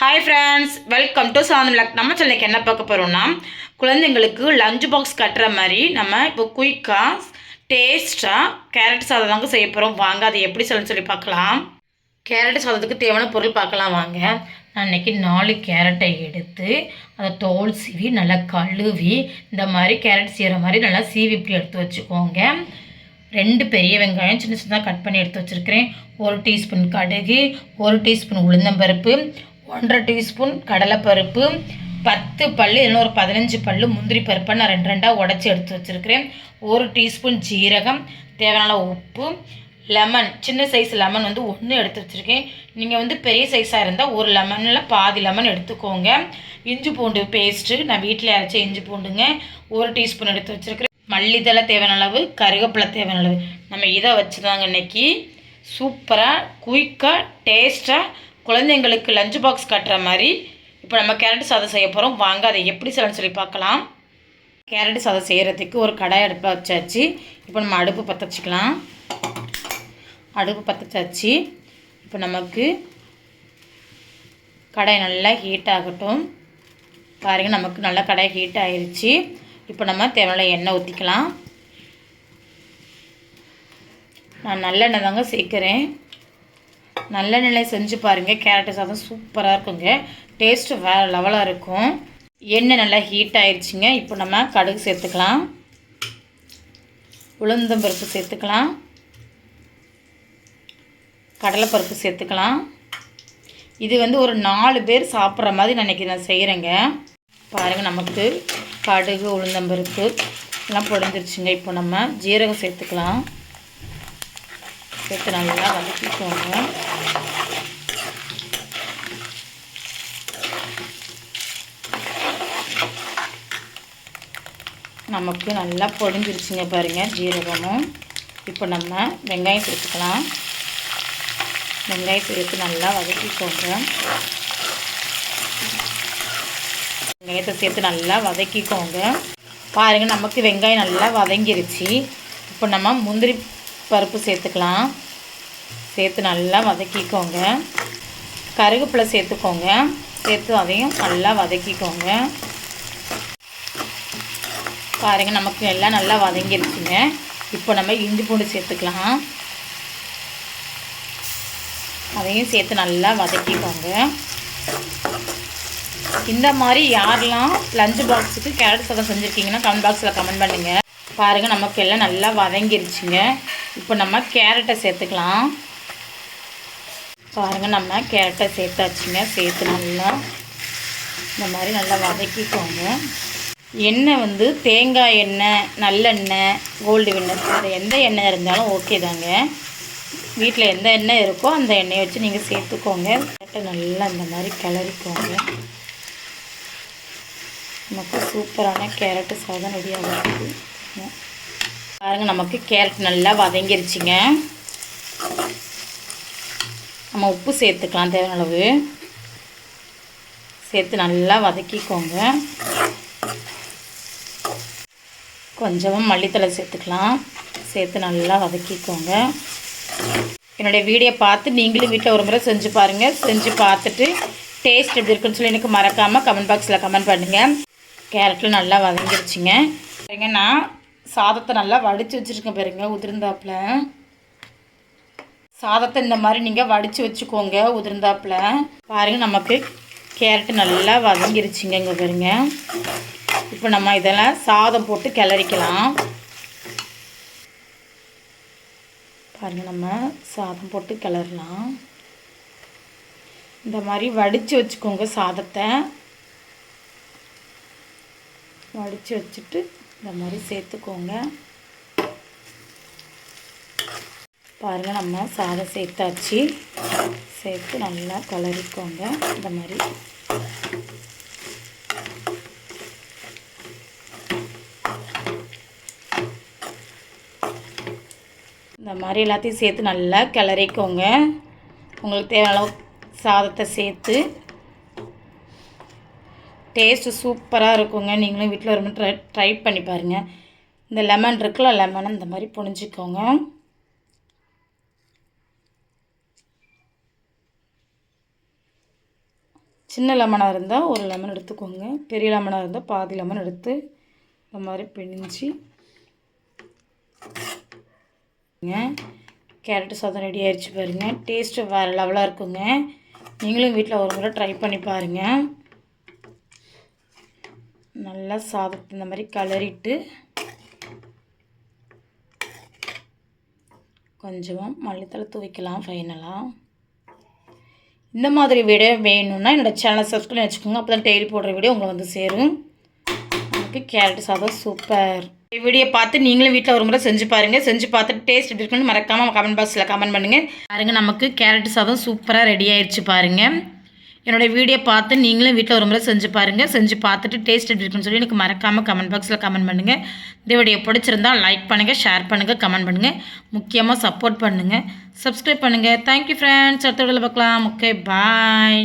Hi friends welcome to Shantham luck நம்ம சென்னைக்கு என்ன பார்க்க போகிறோம்னா குழந்தைங்களுக்கு லஞ்ச் பாக்ஸ் கட்டுற மாதிரி நம்ம இப்போ குயிக்காக டேஸ்ட்டாக கேரட் சாதம் தாங்க செய்ய போகிறோம் வாங்க அதை எப்படி சொல்லணும்னு சொல்லி பார்க்கலாம். கேரட் சாதத்துக்கு தேவையான பொருள் பார்க்கலாம் வாங்க. நான் இன்றைக்கி நாலு கேரட்டை எடுத்து அதை தோல் சீவி நல்லா கழுவி இந்த மாதிரி கேரட் செய்கிற மாதிரி நல்லா சீவி இப்படி எடுத்து வச்சுக்கோங்க. ரெண்டு பெரிய வெங்காயம் சின்ன சின்னதாக கட் பண்ணி எடுத்து வச்சுருக்கிறேன். ஒரு டீஸ்பூன் கடுகு ஒரு டீஸ்பூன் உளுந்தம்பருப்பு ஒன்றரை டீஸ்பூன் கடலைப்பருப்பு பத்து பல் இல்லைன்னா ஒரு பதினஞ்சு பல் முந்திரி பருப்பை நான் ரெண்டு ரெண்டாக உடச்சி எடுத்து வச்சுருக்கிறேன். ஒரு டீஸ்பூன் ஜீரகம் தேவையான உப்பு லெமன் சின்ன சைஸ் லெமன் வந்து ஒன்று எடுத்து வச்சுருக்கேன். நீங்கள் வந்து பெரிய சைஸாக இருந்தால் ஒரு லெமனில் பாதி லெமன் எடுத்துக்கோங்க. இஞ்சி பூண்டு பேஸ்ட்டு நான் வீட்டில் அரைச்ச இஞ்சி பூண்டுங்க ஒரு டீஸ்பூன் எடுத்து வச்சுருக்கிறேன். மல்லித்தலை தேவையான அளவு கருவேப்பிலை தேவையான அளவு. நம்ம இதை வச்சு தாங்க இன்றைக்கி சூப்பராக குயிக்காக டேஸ்ட்டாக குழந்தைங்களுக்கு லஞ்ச் பாக்ஸ் கட்டுற மாதிரி இப்போ நம்ம கேரட் சாதம் செய்ய போகிறோம் வாங்க அதை எப்படி செய்யணும்னு சொல்லி பார்க்கலாம். கேரட் சாதம் செய்கிறதுக்கு ஒரு கடாய் அடுப்பாக வச்சாச்சு. இப்போ நம்ம அடுப்பு பற்ற வச்சுக்கலாம் அடுப்பு பற்ற வச்சாச்சு இப்போ நமக்கு கடாய் நல்லா ஹீட் ஆகட்டும். பாருங்கள் நமக்கு நல்லா கடாய் ஹீட் ஆயிருச்சு. இப்போ நம்ம தேவையான எண்ணெய் ஊற்றிக்கலாம் நான் நல்லெண்ணெய் தாங்க சேர்க்குறேன். நல்லெண்ணெய் செஞ்சு பாருங்கள் கேரட் சாதம் சூப்பராக இருக்குங்க. டேஸ்ட்டு வேறு லெவலாக இருக்கும். எண்ணெய் நல்லா ஹீட் ஆயிடுச்சுங்க இப்போ நம்ம கடுகு சேர்த்துக்கலாம். உளுந்தம்பருப்பு சேர்த்துக்கலாம். கடலைப்பருப்பு சேர்த்துக்கலாம். இது வந்து ஒரு நாலு பேர் சாப்பிட்ற மாதிரி நான் இன்றைக்கி நான் செய்கிறேங்க பாருங்கள் நமக்கு கடுகு உளுந்தம்பருப்பு எல்லாம் பொழிஞ்சிருச்சுங்க இப்போ நம்ம ஜீரகம் சேர்த்துக்கலாம். சேர்த்து நல்லா வதக்கிக்கோங்க. நமக்கு நல்லா பொடிஞ்சிருச்சுங்க பாருங்கள் ஜீரகமும். இப்போ நம்ம வெங்காயம் சேர்த்துக்கலாம் வெங்காயத்தை சேர்த்து நல்லா வதக்கிக்கோங்க. வெங்காயத்தை சேர்த்து நல்லா வதக்கிக்கோங்க. பாருங்கள் நமக்கு வெங்காயம் நல்லா வதங்கிருச்சு. இப்போ நம்ம முந்திரி பருப்பு சேர்த்துக்கலாம். சேர்த்து நல்லா வதக்கிக்கோங்க. கருவேப்பிலை சேர்த்துக்கோங்க. சேர்த்து அதையும் நல்லா வதக்கிக்கோங்க. பாருங்கள் நமக்கு எல்லாம் நல்லா வதங்கிருச்சுங்க. இப்போ நம்ம இஞ்சி பூண்டு சேர்த்துக்கலாம். அதையும் சேர்த்து நல்லா வதக்கிக்கோங்க. இந்த மாதிரி யாரெல்லாம் லஞ்ச் பாக்ஸுக்கு கேரட் சாதம் செஞ்சுருக்கீங்கன்னா கமெண்ட் பாக்ஸில் கமெண்ட் பண்ணுங்கள் பாருங்கள் நமக்கு எல்லாம் நல்லா வதங்கிருச்சுங்க. இப்போ நம்ம கேரட்டை சேர்த்துக்கலாம். பாருங்கள் நம்ம கேரட்டை சேர்த்தாச்சுங்க. சேர்த்து நல்லா இந்த மாதிரி நல்லா வதக்கிக்கோங்க. எண்ணெய் வந்து தேங்காய் எண்ணெய் நல்லெண்ணெய் கோல்டு வின்னர் வேறு எந்த எண்ணெய் இருந்தாலும் ஓகே தாங்க. வீட்டில் எந்த எண்ணெய் இருக்கோ அந்த எண்ணெயை வச்சு நீங்கள் சேர்த்துக்கோங்க. கேரட்டை நல்லா இந்த மாதிரி கிளறிக்கோங்க. நமக்கு சூப்பரான கேரட்டு சாதம் ரெடி ஆகிருக்கு பாருங்கள் நமக்கு கேரட் நல்லா வதங்கிருச்சுங்க. நம்ம உப்பு சேர்த்துக்கலாம் தேவையான அளவு. சேர்த்து நல்லா வதக்கிக்கோங்க. கொஞ்சமாக மல்லித்தலை சேர்த்துக்கலாம். சேர்த்து நல்லா வதக்கிக்கோங்க. என்னுடைய வீடியோ பார்த்து நீங்களும் வீட்டில் ஒரு முறை செஞ்சு பாருங்கள் செஞ்சு பார்த்துட்டு டேஸ்ட் எப்படி இருக்குன்னு சொல்லி எனக்கு மறக்காமல் கமெண்ட் பாக்ஸில் கமெண்ட் பண்ணுங்கள் கேரட்டில் நல்லா வதங்கிருச்சுங்க. சரிங்க நான் சாதத்தை நல்லா வடித்து வச்சுருக்கேன் பாருங்க உதிர்ந்தாப்பில். சாதத்தை இந்த மாதிரி நீங்கள் வடித்து வச்சுக்கோங்க உதிர்ந்தாப்பில். பாருங்கள் நமக்கு கேரட்டு நல்லா வதங்கிருச்சுங்க இங்கே பாருங்க. இப்போ நம்ம இதெல்லாம் சாதம் போட்டு கிளறிக்கலாம். பாருங்கள் நம்ம சாதம் போட்டு கிளறலாம். இந்த மாதிரி வடித்து வச்சுக்கோங்க சாதத்தை. வடித்து வச்சுட்டு இந்த மாதிரி சேர்த்துக்கோங்க. பாருங்கள் நம்ம சாதம் சேர்த்தாச்சு. சேர்த்து நல்லா கலரிக்கோங்க இந்த மாதிரி. இந்த மாதிரி எல்லாத்தையும் சேர்த்து நல்லா கிளறிக்கோங்க. உங்களுக்கு தேவையான அளவு சாதத்தை சேர்த்து டேஸ்ட்டு சூப்பராக இருக்குங்க. நீங்களும் வீட்டில் ஒரு ட்ரை ட்ரை பண்ணி பாருங்கள் இந்த லெமன் இருக்குல்ல லெமனை இந்த மாதிரி புனிஞ்சிக்கோங்க சின்ன லெமனாக இருந்தால் ஒரு லெமன் எடுத்துக்கோங்க. பெரிய லெமனாக இருந்தால் பாதி லெமன் எடுத்து இந்த மாதிரி பிழிஞ்சு கேரட் சாதம் ரெடி ஆயிடுச்சு பாருங்கள் டேஸ்ட்டு வேறு லெவலாக இருக்குங்க. நீங்களும் வீட்டில் ஒரு முறை ட்ரை பண்ணி பாருங்கள் நல்லா சாதத்தை இந்த மாதிரி கலரிட்டு கொஞ்சமாக மல்லித்தலை தூவிக்கலாம் ஃபைனலாக இந்த மாதிரி வீடியோ வேணும்னா என்னோடய சேனலை சப்ஸ்கிரைப் பண்ணி வச்சுக்கோங்க. அப்போ தான் டெய்லி போடுற வீடியோ உங்களை வந்து சேரும். நமக்கு கேரட் சாதம் சூப்பர் வீடியோ பார்த்து நீங்களும் வீட்டில் ஒரு முறை செஞ்சு பாருங்கள் செஞ்சு பார்த்துட்டு டேஸ்ட் எப்படி இருக்குன்னு மறக்காமல் கமெண்ட் பாக்ஸில் கமெண்ட் பண்ணுங்கள் பாருங்கள் நமக்கு கேரட் சாதம் சூப்பராக ரெடி ஆயிடுச்சு பாருங்கள் என்னோடய வீடியோ பார்த்து நீங்களும் வீட்டில் ஒரு முறை செஞ்சு பாருங்கள் செஞ்சு பார்த்துட்டு டேஸ்ட் எப்படி இருக்குன்னு சொல்லி எனக்கு மறக்காமல் கமெண்ட் பாக்ஸில் கமெண்ட் பண்ணுங்கள் இந்த வீடியோ பிடிச்சிருந்தா லைக் பண்ணுங்கள் ஷேர் பண்ணுங்கள் கமெண்ட் பண்ணுங்கள் முக்கியமாக சப்போர்ட் பண்ணுங்கள் சப்ஸ்கிரைப் பண்ணுங்கள் தேங்க்யூ ஃப்ரெண்ட்ஸ் அடுத்த வீடியோவில் பார்க்கலாம். Okay bye